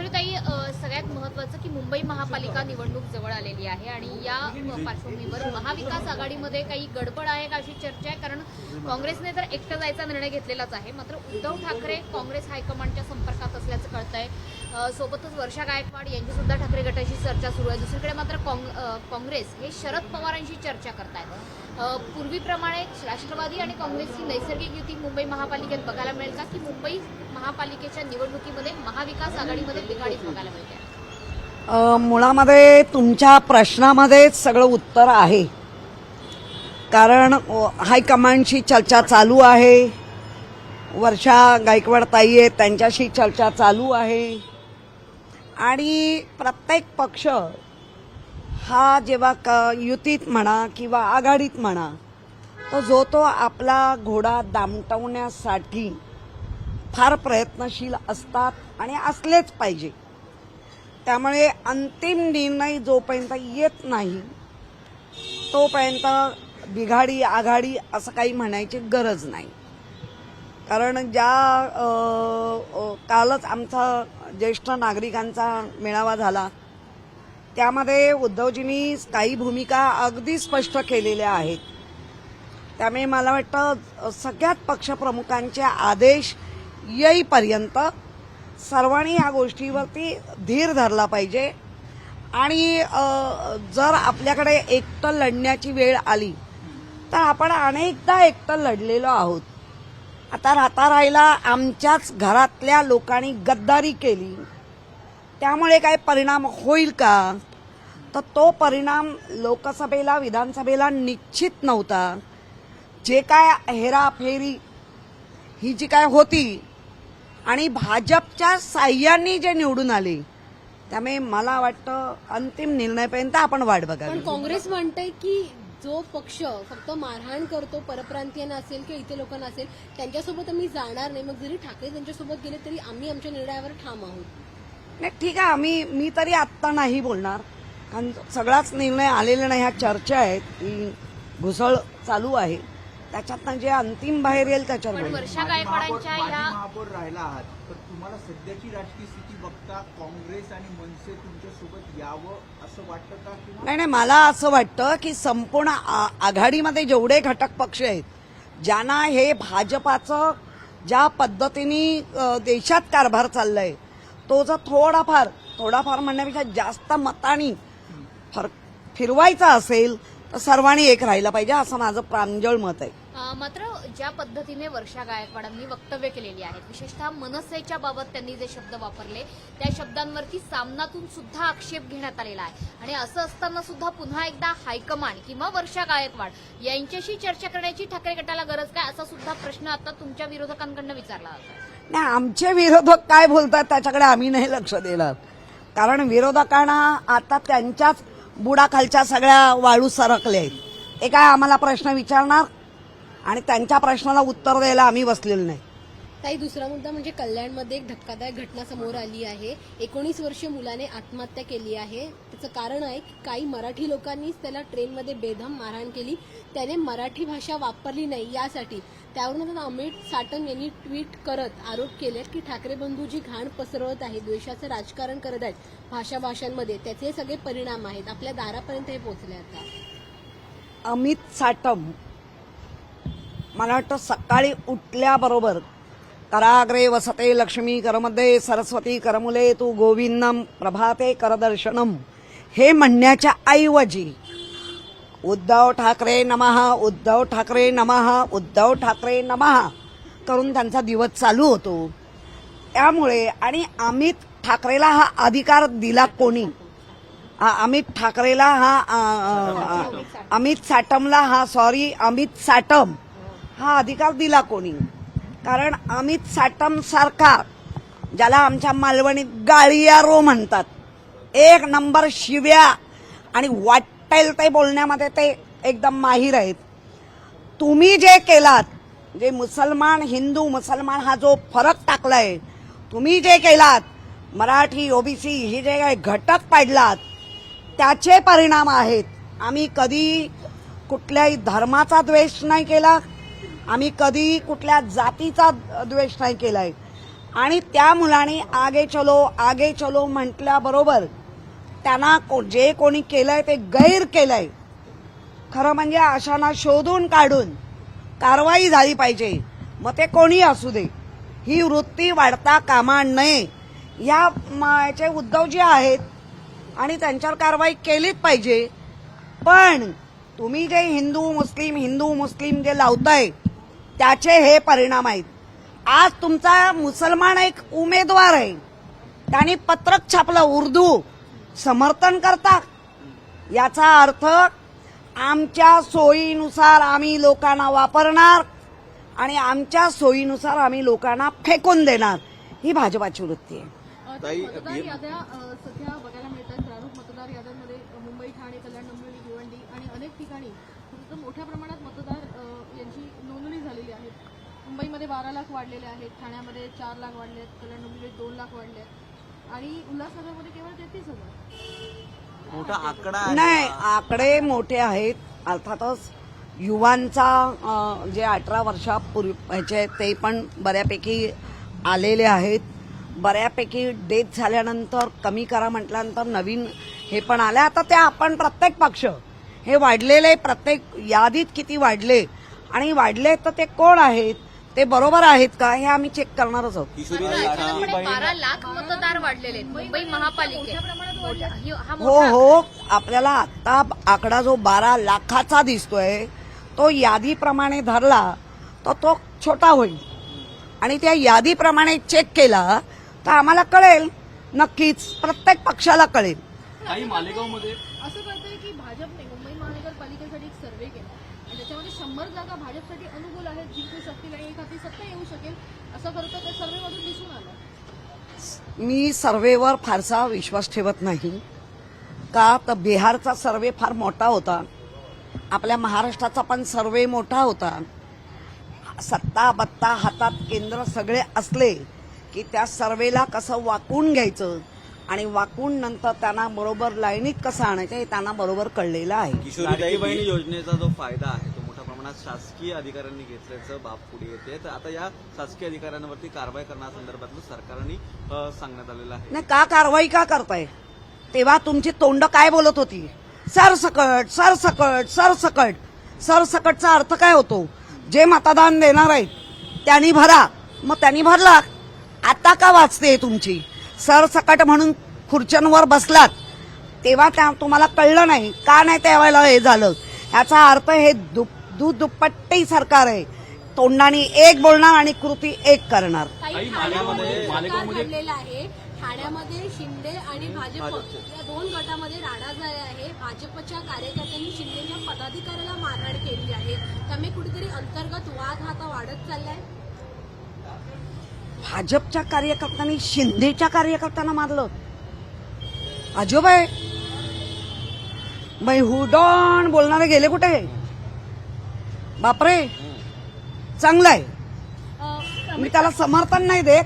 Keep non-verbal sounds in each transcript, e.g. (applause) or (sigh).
ईश्वरीताई सगळ्यात महत्वाचं की मुंबई महापालिका निवडणूक जवळ आलेली आहे आणि या पार्श्वभूमीवर महाविकास आघाडीमध्ये काही गडबड आहे का अशी चर्चा आहे? कारण काँग्रेसने तर एकटं जायचा निर्णय घेतलेलाच आहे. मात्र उद्धव ठाकरे काँग्रेस हायकमांडच्या संपर्कात असल्याचं कळतंय. आहे सोबतच वर्षा गायकवाड यांची सुद्धा ठाकरे गटाशी चर्चा सुरू आहे. दुसरीकडे मात्र काँग- काँग्रेस हे शरद पवारांशी चर्चा करतायत. आहेत पूर्वीप्रमाणे राष्ट्रवादी आणि काँग्रेसची नैसर्गिक युती मुंबई महापालिकेत बघायला मिळेल का? की मुंबई महापालिकेच्या निवडणुकीमध्ये महाविकास आघाडीमध्ये बिघाडीत बघायला मिळते. मुळामध्ये तुमच्या प्रश्नामध्येच सगळं उत्तर आहे. कारण हायकमांडशी चर्चा चालू आहे. वर्षा गायकवाड ताई आहेत त्यांच्याशी चर्चा चालू आहे. आणि प्रत्येक पक्ष हा जेव्हा क युतीत म्हणा किंवा आघाडीत म्हणा तो जो तो आपला घोडा दामटवण्यासाठी फार प्रयत्नशील असतात आणि असलेच पाहिजे. त्यामुळे अंतिम निर्णय जोपर्यंत येत नाही तोपर्यंत बिघाडी आघाडी असं काही म्हणायची गरज नाही. कारण ज्या कालच आमचा ज्येष्ठ नागरिकांचा मेळावा झाला. त्यामध्ये उद्धवजींनी काही भूमिका अगदी स्पष्ट केलेल्या आहेत. त्यामुळे मला वाटतं सगळ्यात पक्षप्रमुखांचे आदेश येईपर्यंत सर्वांनी ह्या गोष्टीवरती धीर धरला पाहिजे. आणि जर आपल्याकडे एकटं लढण्याची वेळ आली तर आपण अनेकदा एकटं लढलेलो आहोत. आता राहता राहिला आमच्याच घरातल्या लोकांनी गद्दारी केली. त्यामुळे काय परिणाम होईल का? तर तो परिणाम लोकसभेला विधानसभेला निश्चित नव्हता. जे काय हेराफेरी ही जी काय होती आणि भाजपच्या साह्याने जे निवडून आले त्यामुळे मला वाटतं अंतिम निर्णयपर्यंत आपण वाट बघा काँग्रेस म्हणतंय की जो पक्ष फक्त मारहाण करतो परप्रांतीयांना असेल किंवा इथे लोकांना असेल त्यांच्यासोबत आम्ही जाणार नाही. मग जरी ठाकरे त्यांच्यासोबत गेले तरी आम्ही आमच्या निर्णयावर ठाम आहोत. नाही ठीक आहे. आम्ही मी तरी आत्ता नाही बोलणार. कारण सगळाच निर्णय आलेला नाही. ह्या चर्चा आहेत. ही घुसळ चालू आहे. त्याच्यातनं जे अंतिम बाहेर येईल त्याच्यावर. वर्षा गायकवाडांच्या या महापौर राहिला आहात. तर तुम्हाला सध्याची राजकीय स्थिती बघता काँग्रेस आणि मनसे तुमच्यासोबत यावं का नाही नाही मला असं वाटतं की संपूर्ण आ- आघाडीमध्ये जेवढे घटक पक्ष आहेत ज्यांना हे भाजपाचं ज्या पद्धतीने देशात कारभार चाललाय तो जर थोडाफार थोडाफार म्हणण्यापेक्षा जास्त मतानी फर फिरवायचा असेल तर सर्वांनी एक राहिला पाहिजे असं माझं प्रांजळ मत आहे. मात्र ज्या पद्धतीने वर्षा गायकवाडांनी वक्तव्य केलेली आहेत विशेषतः मनसेच्या बाबत त्यांनी जे शब्द वापरले त्या शब्दांवरती सामनातून सुद्धा आक्षेप घेण्यात आलेला आहे. आणि असं असताना सुद्धा पुन्हा एकदा हायकमांड किंवा वर्षा गायकवाड यांच्याशी चर्चा करण्याची ठाकरे गटाला गरज काय असा सुद्धा प्रश्न आता तुमच्या विरोधकांकडनं विचारला जातो नाही आमचे विरोधक काय बोलतात त्याच्याकडे आम्ही नाही लक्ष दिलं कारण विरोधकांना आता त्यांच्याच बुडाखालच्या सगळ्या वाळू सरकले. आहेत ते काय आम्हाला प्रश्न विचारणार? आणि त्यांच्या प्रश्नाला उत्तर द्यायला आम्ही बसलेलो नाही. ताई दुसरा मुद्दा म्हणजे कल्याणमध्ये एक धक्कादायक घटना समोर आली आहे. एकोणीस वर्षीय मुलाने आत्महत्या केली आहे. त्याचं कारण आहे की काही मराठी लोकांनीच त्याला ट्रेनमध्ये बेदम मारहाण केली. त्याने मराठी भाषा वापरली नाही यासाठी. त्यावरून आता अमित साटम यांनी ट्विट करत आरोप केले की ठाकरे बंधू जी घाण पसरवत आहे द्वेषाचं राजकारण करत आहेत भाषा भाषांमध्ये त्याचे सगळे परिणाम आहेत. आपल्या दारापर्यंत हे पोहोचले आता. अमित साटम मला वाटतं सकाळी उठल्याबरोबर कराग्रे वसते लक्ष्मी करमध्ये सरस्वती करमुले तू गोविंदम प्रभाते करदर्शनम. हे म्हणण्याच्या ऐवजी उद्धव ठाकरे नमहा उद्धव ठाकरे नमहा उद्धव ठाकरे नमहा करून त्यांचा दिवस चालू होतो. त्यामुळे आणि अमित ठाकरेला हा अधिकार दिला कोणी? अमित ठाकरेला हा अमित साटमला हा सॉरी अमित साटम. हा अधिकार दिला कोणी. कारण अमित साटम सारखा ज्याला आमच्या मालवणीत गाळियारो म्हणतात एक नंबर शिव्या आणि वाटेल ते बोलण्यामध्ये ते एकदम माहीर आहेत. तुम्ही जे केलात जे मुसलमान हिंदू मुसलमान हा जो फरक टाकलाय तुम्ही जे केलात मराठी ओबीसी हे जे काही घटक पाडलात त्याचे परिणाम आहेत. आम्ही कधी कुठल्याही धर्माचा द्वेष नाही केला आम्ही कधी कुठल्या जातीचा द्वेष नाही केलाय. आणि त्या मुलाने आगे चलो आगे चलो म्हटल्याबरोबर त्यांना को- जे कोणी केलंय ते गैर केलंय. खरं म्हणजे अशांना शोधून काढून कारवाई झाली पाहिजे. मग ते कोणी असू दे. ही वृत्ती वाढता कामा नये. या म- याचे उद्धव जे आहेत आणि त्यांच्यावर कारवाई केलीच पाहिजे. पण तुम्ही जे हिंदू मुस्लिम हिंदू मुस्लिम जे लावताय त्याचे हे परिणाम आहेत. आज तुमचा मुसलमान एक उमेदवार आहे. त्यांनी पत्रक छापलं उर्दू. समर्थन करता याचा अर्थ आमच्या सोयीनुसार आम्ही लोकांना वापरणार आणि आमच्या सोयीनुसार आम्ही लोकांना फेकून देणार. ही भाजपाची वृत्ती आहे. सध्या बघायला मिळतात प्रारूप मतदार याद्यांमध्ये अ, मुंबई ठाणे कल्याण डोंबिवली भिवंडी आणि अनेक ठिकाणी फक्त मोठ्या प्रमाणात मतदार अ, यांची नोंदणी झालेली आहे. मुंबईमध्ये बारा लाख वाढलेले आहेत ठाण्यामध्ये चार लाख वाढले आहेत कल्याण डोंबिवलीत दोन लाख वाढले आहेत. आणि उल्हासनगरमध्ये केवळ तेहतीस हजार. मोठा आकडा आहे नाही. आकडे मोठे आहेत. अर्थातच युवांचा जे अठरा वर्षापूर्वी ह्याचे आहेत ते पण बऱ्यापैकी आलेले आहेत. बऱ्यापैकी डेथ झाल्यानंतर कमी करा म्हटल्यानंतर नवीन हे पण आले. आता ते आपण प्रत्येक पक्ष हे वाढलेले प्रत्येक यादीत किती वाढले? आणि वाढले तर ते कोण आहेत? ते बरोबर आहेत का? हे आम्ही चेक करणारच आहोत. बहीण- बारा लाख मतदार वाढलेले आहेत. मुंबई महापालिकेत. ही- हा. आपल्याला आता आकडा जो बारा लाखाचा दिसतोय तो यादीप्रमाणे धरला तर तो छोटा होईल. आणि त्या यादीप्रमाणे चेक केला तर आम्हाला कळेल. नक्कीच प्रत्येक पक्षाला कळेल. काही मालेगावमध्ये असं कळतंय की भाजपने मुंबई महानगरपालिकेसाठी एक सर्वे केला. आणि त्याच्यामध्ये शंभर जागा भाजपसाठी अनुकूल आहेत जिंकू शकतील आणि एखादी सत्ता येऊ शकेल असं खरं त्या सर्वेमधून दिसून आलं. मी सर्वेवर फारसा विश्वास ठेवत नाही. का? तर बिहारचा सर्वे फार मोठा होता. आपल्या महाराष्ट्राचा पण सर्वे मोठा होता. सत्ता बत्ता हातात केंद्र सगळे असले की त्या सर्वेला कसं वाकून घ्यायचं? आणि वाकून नंतर त्यांना बरोबर लाईनीत कसं आणायचं हे त्यांना बरोबर कळलेलं आहे. बहीण योजनेचा जो फायदा आहे तो मोठ्या प्रमाणात शासकीय अधिकाऱ्यांनी घेतल्याचं बाब पुढे येते. तर आता या शासकीय अधिकाऱ्यांवरती कारवाई करण्यासंदर्भातलं सरकारने सांगण्यात आलेलं आहे. नाही का कारवाई का करताय? तेव्हा तुमची तोंड काय बोलत होती? सरसकट सरसकट सरसकट. सरसकटचा अर्थ काय होतो? जे मतदान देणार आहेत त्यांनी भरा. मग त्यांनी भरला. आता का वाचते तुमची? सरसकट म्हणून खुर्च्यांवर बसलात तेव्हा त्या तुम्हाला कळलं नाही. का नाही त्यावेळेला हे झालं? ह्याचा अर्थ हे दुप- दूध दुप्पट्टी सरकार आहे. तोंडाने एक बोलणार आणि कृती एक करणार. ठाण्यामध्ये शिंदे आणि भाजप या दोन गटामध्ये राडा झाला आहे. भाजपच्या कार्यकर्त्यांनी शिंदेच्या पदाधिकाऱ्याला मारहाण केली आहे. त्यामुळे कुठेतरी अंतर्गत वाद हा आता वाढत चाललाय. भाजपच्या कार्यकर्त्यांनी शिंदेच्या कार्यकर्त्यांना मारलं. अजब आहे. बाई हुडॉन बोलणारे गेले कुठे? बापरे. चांगलं आहे. मी त्याला समर्थन नाही देत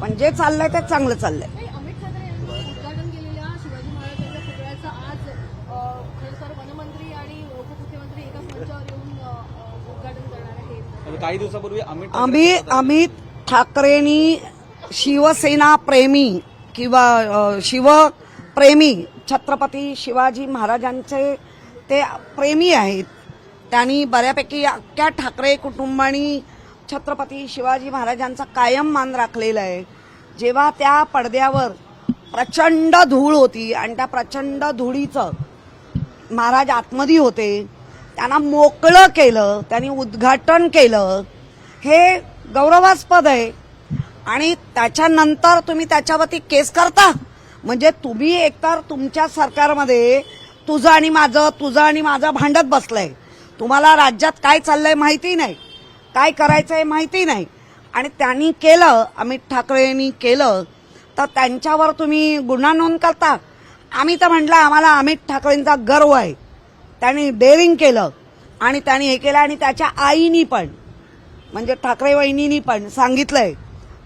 पण जे चाललंय ते चांगलं चाललंय. काही अमित ठाकरे यांनी उद्घाटन केलेल्या शिवाजी महाराजांच्या पुतळ्याचं आज अ, खरं तर वनमंत्री आणि उपमुख्यमंत्री एकाच मंचावर येऊन अ, अ, उद्घाटन करणार आहेत. काही दिवसापूर्वी आम्ही अमित ठाकरेंनी शिवसेना प्रेमी किंवा शिवप्रेमी छत्रपती शिवाजी महाराजांचे ते प्रेमी आहेत. त्यांनी बऱ्यापैकी अख्ख्या ठाकरे कुटुंबानी छत्रपती शिवाजी महाराजांचा कायम मान राखलेला आहे. जेव्हा त्या पडद्यावर प्रचंड धूळ होती आणि त्या प्रचंड धुळीचं महाराज आतमध्ये होते त्यांना मोकळं केलं त्यांनी उद्घाटन केलं हे गौरवास्पद आहे. आणि त्याच्यानंतर तुम्ही त्याच्यावरती केस करता. म्हणजे तुम्ही एकतर तुमच्या सरकारमध्ये तुझं आणि माझं तुझं आणि माझं भांडत बसलंय. तुम्हाला राज्यात काय चाललंय माहिती नाही. काय करायचंय माहिती नाही. आणि त्यांनी केलं अमित ठाकरेंनी केलं तर त्यांच्यावर तुम्ही गुन्हा नोंद करता. आम्ही तर म्हटलं आम्हाला अमित ठाकरेंचा गर्व आहे. त्यांनी डेअरिंग केलं. आणि त्यांनी हे केलं आणि त्याच्या आईनी पण. म्हणजे ठाकरे वहिनीनी पण सांगितलंय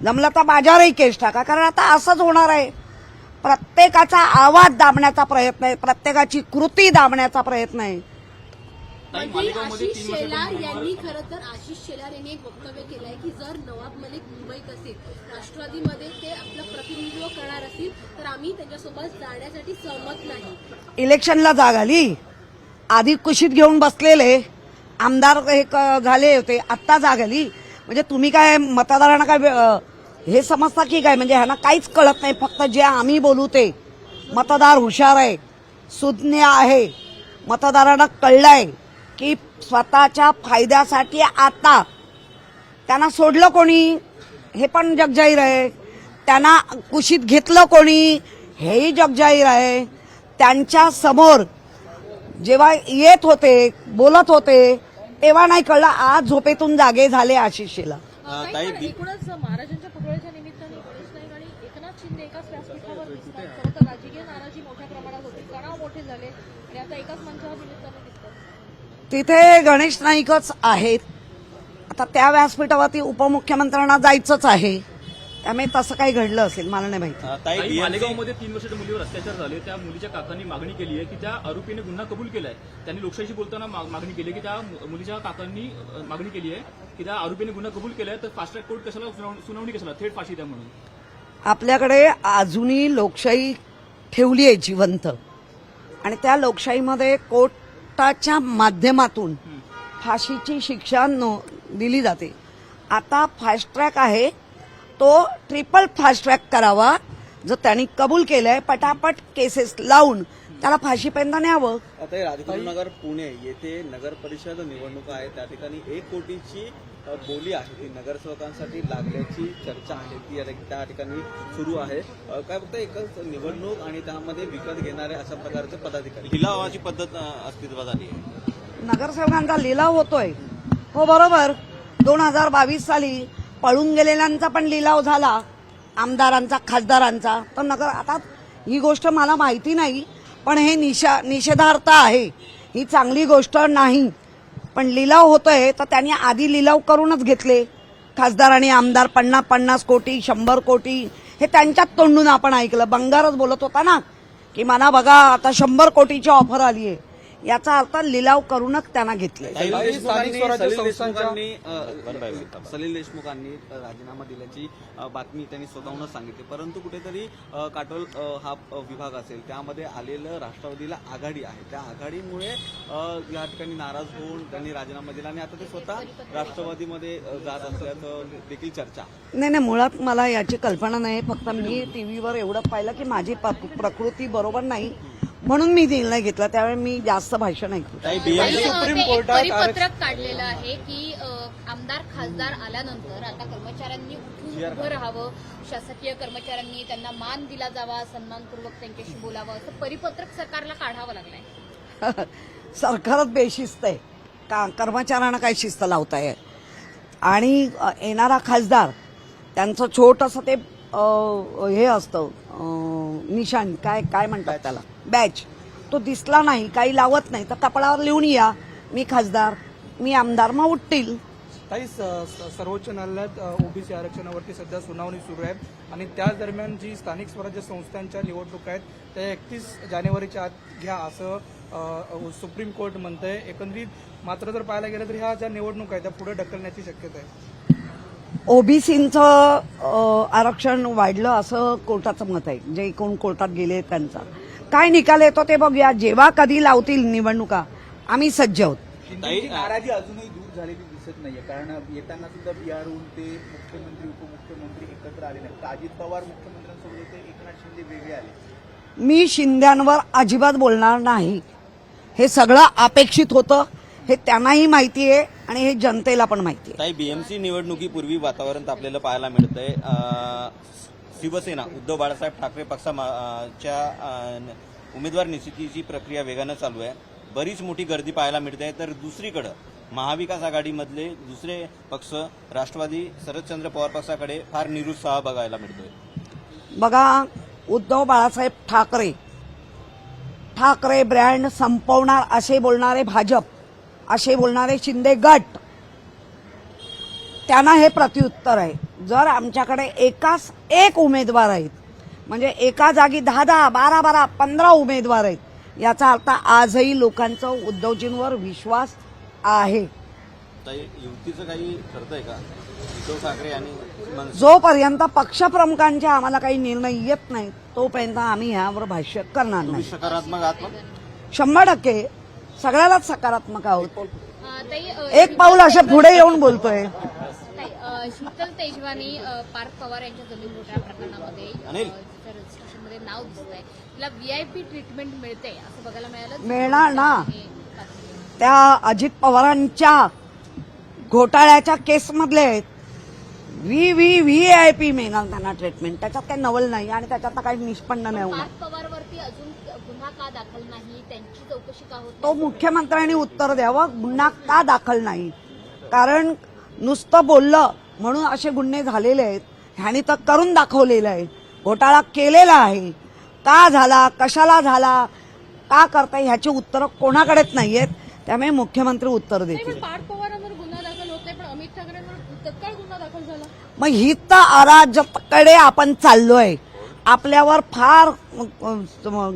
जमलं तर माझ्यावरही केस टाका कारण आता असंच होणार आहे. प्रत्येकाचा आवाज दाबण्याचा प्रयत्न आहे प्रत्येकाची कृती दाबण्याचा प्रयत्न आहे. आशिष शेलार यांनी खरं तर आशिष शेलार यांनी एक वक्तव्य केलं आहे की जर नवाब मलिक मुंबईत असेल राष्ट्रवादीमध्ये ते आपलं प्रतिनिधित्व करणार असतील तर आम्ही त्यांच्यासोबत जाण्यासाठी सहमत नाही. इलेक्शनला जाग आली. आधी कुशीत घेऊन बसलेले. आमदार हे क- झाले होते आत्ता जाग आली म्हणजे तुम्ही काय मतदारांना काय हे समजता की काय? म्हणजे ह्यांना काहीच कळत नाही फक्त जे आम्ही बोलू ते. मतदार हुशार आहे सुज्ञ आहे. मतदारांना कळलंय की स्वतःच्या फायद्यासाठी आता त्यांना सोडलं कोणी? हे पण जगजाहीर आहे. त्यांना कुशीत घेतलं कोणी? हेही जगजाहीर आहे. त्यांच्यासमोर जेव्हा येत होते बोलत होते तेव्हा नाही कळलं आज झोपेतून जागे झाले आशिषेला. अं, काही ताई पण बी- एकूणच महाराजांच्या पुतळ्याच्या निमित्ताने गणेश नाईक आणि एकनाथ शिंदे एकाच व्यासपीठावर दिसतात. खरं तर राजकीय नाराजी मोठ्या प्रमाणात होती. तणाव मोठे झाले. आणि आता एकाच मंचावर निमित्ताने दिसतात. तिथे गणेश नाईकच आहेत. आता त्या व्यासपीठावरती उपमुख्यमंत्र्यांना जायचंच आहे. त्यामुळे तसं काही घडलं असेल मला नाही माहिती. ताई मालेगावमध्ये तीन वर्षाच्या मुलीवर अत्याचार झाले. त्या मुलीच्या काकांनी मागणी केली आहे की त्या आरोपीने गुन्हा कबूल केलाय. त्यांनी लोकशाहीशी बोलताना मा- मागणी केली आहे की त्या मु- मुलीच्या काकांनी अ, मागणी केली आहे की त्या आरोपीने गुन्हा कबूल केलाय तर फास्ट ट्रॅक कोर्ट कशाला सुनावणी सुनावणी कशाला? थेट फाशी द्या म्हणून. आपल्याकडे अजूनही लोकशाही ठेवली आहे जिवंत. आणि त्या लोकशाहीमध्ये कोर्टाच्या माध्यमातून फाशीची शिक्षा नो दिली जाते. आता फास्ट ट्रॅक आहे तो ट्रिपल फास्ट ट्रॅक करावा जर त्यांनी कबूल केलंय पटापट केसेस लावून. त्याला फाशीपर्यंत न्यावं. आता हे राजगुरुनगर पुणे येथे नगर परिषद निवडणूक आहे. त्या ठिकाणी एक कोटीची अ, बोली आहे. ती नगरसेवकांसाठी लागल्याची चर्चा आहे. ती आता त्या ठिकाणी सुरू आहे. अ, काय फक्त एकच निवडणूक आणि त्यामध्ये विकत घेणारे अशा प्रकारचे पदाधिकारी. लिलावाची पद्धत अस्तित्वात आली आहे. नगरसेवकांचा लिलाव होतोय. हो बरोबर. दोन हजार बावीस साली पळून गेलेल्यांचा पण लिलाव झाला आमदारांचा खासदारांचा. तर नगर आता ही गोष्ट मला माहिती नाही पण हे निशा निषेधार्थ आहे. ही चांगली गोष्ट नाही. पण लिलाव होतोय तर त्यांनी आधी लिलाव करूनच घेतले. खासदार आणि आमदार पन्नास पन्नास कोटी शंभर कोटी हे त्यांच्याच तोंडून आपण ऐकलं. बंगारच बोलत होता ना की मला बघा आता शंभर कोटीची ऑफर आली आहे याचा अर्थ लिलाव करूनच त्यांना घेतले सलील देशमुखांनी राजीनामा दिल्याची बातमी त्यांनी स्वतःहूनच सांगितली. परंतु कुठेतरी काटोल हा विभाग असेल त्यामध्ये आलेलं राष्ट्रवादीला आघाडी आहे. त्या आघाडीमुळे या ठिकाणी नाराज होऊन त्यांनी राजीनामा दिला आणि आता ते स्वतः राष्ट्रवादीमध्ये जात असल्याचं देखील चर्चा. नाही नाही मुळात मला याची कल्पना नाही. फक्त मी टीव्हीवर एवढं पाहिलं की माझी प्रकृती बरोबर नाही. म्हणून मी निर्णय घेतला. त्यावेळी मी जास्त भाषण ऐकू आणि, सुप्रीम एक कोर्टात परिपत्रक काढलेलं आहे की अ, आमदार खासदार आल्यानंतर आता कर्मचाऱ्यांनी उठून उभं राहावं शासकीय कर्मचाऱ्यांनी त्यांना मान दिला जावा सन्मानपूर्वक त्यांच्याशी बोलावं असं परिपत्रक सरकारला काढावं लागलंय. (laughs) सरकारच बेशिस्त आहे. का कर्मचाऱ्यांना काय शिस्त लावताय? आणि अ, येणारा खासदार त्यांचं छोटंसं ते अ, हे असतं निशाण काय काय म्हणतात त्याला? बॅच. तो दिसला नाही काही लावत नाही. तर कपडावर लिहून या. मी खासदार मी आमदार मग उठतील काही सर्वोच्च न्यायालयात ओबीसी आरक्षणावरती सध्या सुनावणी सुरू आहे आणि त्याच दरम्यान जी स्थानिक स्वराज्य संस्थांच्या निवडणुका आहेत त्या एकतीस जानेवारीच्या आत घ्या असं सुप्रीम कोर्ट म्हणतंय. एकंदरीत मात्र जर पाहायला गेलं तर ह्या ज्या निवडणुका आहेत त्या पुढे ढकलण्याची शक्यता आहे. ओबीसीचं आरक्षण वाढलं असं कोर्टाचं मत आहे. जे कोण कोर्टात गेले त्यांचा. काय निकाल येतो ते बघूया. जेव्हा कधी लावतील निवडणुका आम्ही सज्ज आहोत. शिंदेची नाराजी अजूनही दूर झालेली दिसत नाहीये. कारण येताना सुद्धा बिहारहून ते मुख्यमंत्री उपमुख्यमंत्री एकत्र आले नाहीत. तर अजित पवार मुख्यमंत्र्यांसोबत होते एकनाथ शिंदे वेगळे आले. मी शिंद्यांवर अजिबात बोलणार नाही. हे सगळं अपेक्षित होतं. हे त्यांनाही माहिती आहे. आणि हे जनतेला पण माहिती आहे. ताई बीएमसी निवडणुकीपूर्वी वातावरण तापलेलं पाहायला मिळतंय. अं, शिवसेना उद्धव बाळासाहेब ठाकरे पक्षाच्या उमेदवार निश्चितीची प्रक्रिया वेगानं चालू आहे. बरीच मोठी गर्दी पाहायला मिळते. तर दुसरीकडं महाविकास आघाडीमधले दुसरे पक्ष राष्ट्रवादी शरदचंद्र पवार पक्षाकडे फार निरुत्साह बघायला मिळतोय. बघा उद्धव बाळासाहेब ठाकरे ठाकरे ब्रँड संपवणार असे बोलणारे भाजप असे बोलणारे शिंदे गट त्यांना हे प्रत्युत्तर आहे. जर आमच्याकडे एकाच एक उमेदवार आहेत म्हणजे एका जागी दहा दहा बारा बारा पंधरा उमेदवार आहेत याचा अर्थ आजही लोकांचा उद्धवजींवर विश्वास आहे. ताई, युतीचं काही ठरतंय का? उद्धव ठाकरे आणि मनसे. जोपर्यंत पक्षप्रमुखांचे आम्हाला काही निर्णय येत नाही तोपर्यंत आम्ही यावर भाष्य करणार नाही. सकारात्मक? शंभर टक्के सगळ्यालाच सकारात्मक आहोत. एक पाऊल असे पुढे येऊन बोलतोय. शीतल तेजवानी पार्थ पवार यांच्या जमीन घोटाळा प्रकरणामध्ये नाव दिसत आहे तिला व्हीआयपी ट्रीटमेंट मिळते असं बघायला मिळालं. मिळणार ना. त्या अजित पवारांच्या घोटाळ्याच्या केसमधले आहेत. V V V I P मिळणार त्यांना ट्रीटमेंट त्याच्यात काही नवल नाही आणि त्याच्यात काही निष्पन्न नाही होणार पवारवरती अजून गुन्हा का दाखल नाही? त्यांची चौकशी का होत तो मुख्यमंत्र्यांनी उत्तर द्यावं गुन्हा का दाखल नाही? कारण नुसतं बोललं म्हणून असे गुन्हे झालेले आहेत. ह्यानी तर करून दाखवलेलं आहे. घोटाळा केलेला आहे. का झाला? कशाला झाला? का करताय? ह्याची उत्तरं कोणाकडेच नाहीयेत. त्यामुळे मुख्यमंत्री उत्तर देतील. पार्थ पवारांवर गुन्हा दाखल होत नाही पण अमित ठाकरेंवर तत्काळ गुन्हा दाखल झाला. मग ही तर अराजकडे आपण चाललोय. आपल्यावर फार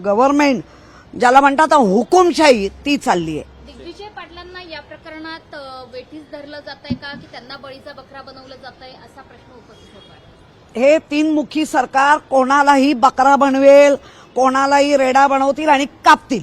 गव्हर्नमेंट ज्याला म्हणतात हुकुमशाही ती चालली आहे. दिग्विजय पाटलांना या प्रकरणात वेठीस धरलं जात आहे का? की त्यांना बळीचा बकरा बनवलं जात आहे असा प्रश्न उपस्थित होतो हे तीनमुखी सरकार कोणालाही बकरा बनवेल कोणालाही रेडा बनवतील आणि कापतील.